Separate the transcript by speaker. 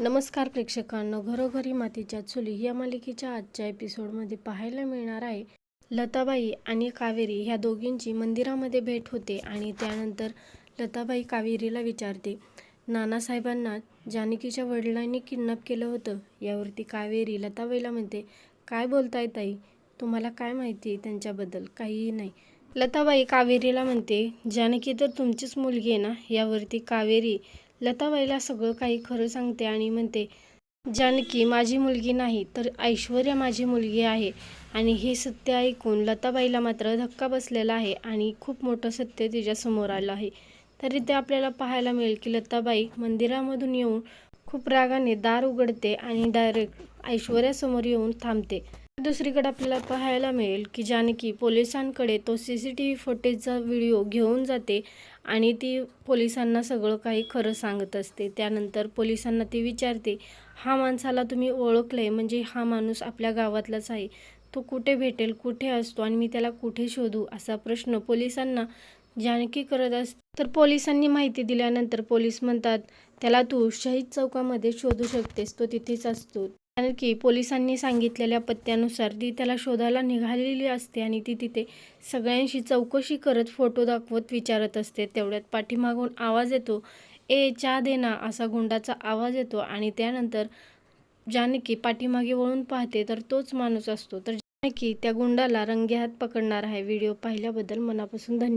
Speaker 1: नमस्कार प्रेक्षकांनो घरोघरी मातीच्या चुली या मालिकेच्या आजच्या एपिसोडमध्ये पाहायला मिळणार आहे लताबाई आणि कावेरी ह्या दोघींची मंदिरामध्ये भेट होते आणि त्यानंतर लताबाई कावेरीला विचारते नानासाहेबांना जानकीच्या वडिलांनी किडनॅप केलं होतं? यावरती कावेरी लताबाईला म्हणते काय बोलताय ताई? तुम्हाला काय माहिती आहे त्यांच्याबद्दल? काहीही नाही. लताबाई कावेरीला म्हणते जानकी तर तुमचीच मुलगी आहे ना? यावरती कावेरी लताबाईला सगळं काही खरं सांगते आणि म्हणते जानकी माझी मुलगी नाही तर ऐश्वर्या माझी मुलगी आहे. आणि हे सत्य ऐकून लताबाईला मात्र धक्का बसलेला आहे आणि खूप मोठं सत्य तिच्यासमोर आलं आहे. तरी ते आपल्याला पाहायला मिळेल की लताबाई मंदिरामधून येऊन खूप रागाने दार उघडते आणि डायरेक्ट ऐश्वर्यासमोर येऊन थांबते. दुसरीकडे आपल्याला पाहायला मिळेल की जानकी पोलिसांकडे तो सी सी टी व्ही फुटेजचा व्हिडिओ घेऊन जाते आणि ती पोलिसांना सगळं काही खरं सांगत असते. त्यानंतर पोलिसांना ती विचारते हा माणसाला तुम्ही ओळखलं आहे म्हणजे हा माणूस आपल्या गावातलाच आहे. तो कुठे भेटेल कुठे असतो आणि मी त्याला कुठे शोधू? असा प्रश्न पोलिसांना जानकी करत असते. तर पोलिसांनी माहिती दिल्यानंतर पोलीस म्हणतात त्याला तू शहीद चौकामध्ये शोधू शकतेस. तो तिथेच असतो. कारण की पोलिसांनी सांगितलेल्या पत्त्यानुसार ती त्याला शोधायला निघालेली असते आणि ती तिथे सगळ्यांशी चौकशी करत फोटो दाखवत विचारत असते. तेवढ्यात पाठीमागून आवाज येतो ए चहा देना असा गुंडाचा आवाज येतो आणि त्यानंतर जानकी पाठीमागे वळून पाहते तर तोच माणूस असतो. तर जानकी त्या गुंडाला रंगेहात पकडणार आहे. व्हिडिओ पाहिल्याबद्दल मनापासून धन्यवाद